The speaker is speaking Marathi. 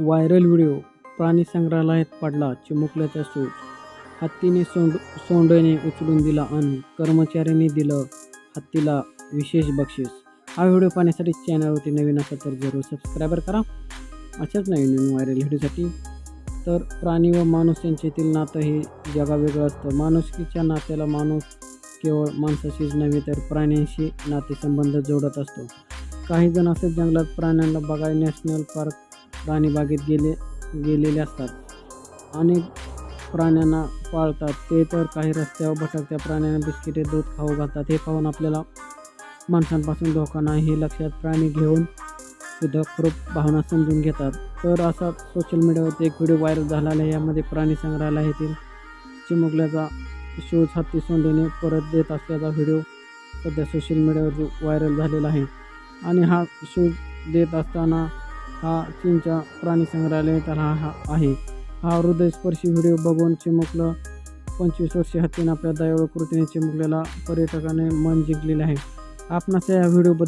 व्हायरल व्हिडिओ प्राणी संग्रहालयात पडला चिमुकल्याचा शोध. हत्तीने सोंड सोंडने उचलून दिला आणि कर्मचाऱ्यांनी दिलं हत्तीला विशेष बक्षीस. हा व्हिडिओ पाहण्यासाठी चॅनलवरती नवीन असेल तर जरूर सबस्क्रायबर करा. अशाच नवीन नवीन व्हायरल व्हिडिओसाठी. तर प्राणी व माणूस यांच्यातील नातं हे जगावेगळं असतं. माणुसकीच्या नात्याला माणूस केवळ माणसाशीच नव्हे तर प्राण्यांशी नातेसंबंध जोडत असतो. काही जण असे जंगलात प्राण्यांना बघायला नॅशनल पार्क राणीबागेत गेले गेलेले असतात. अनेक प्राण्यांना पाळतात. ते तर काही रस्त्यावर भटकत्या प्राण्यांना बिस्किटे दूध खाऊ घालतात. हे पाहून आपल्याला माणसांपासून धोका नाही हे लक्षात प्राणी घेऊन सुद्धा खूप भावना समजून घेतात. तर असा सोशल मीडियावरती एक व्हिडिओ व्हायरल झालेला आहे. यामध्ये प्राणी संग्रहालयातील चिमुकल्याचा शोध हत्ती सोंडेने परत देत असल्याचा व्हिडिओ सध्या सोशल मीडियावर व्हायरल झालेला आहे. आणि हा शूज देत असताना हा चीनच्या प्राणी संग्रहालय हा हा आहे. हा हृदयस्पर्शी व्हिडिओ बघून चिमुकलं पंचवीस वर्षी हत्तीनं आपल्या दयाळू कृतीने चिमुकलेला पर्यटकाने मन जिंकलेले आहे. आपणास या व्हिडिओबद्दल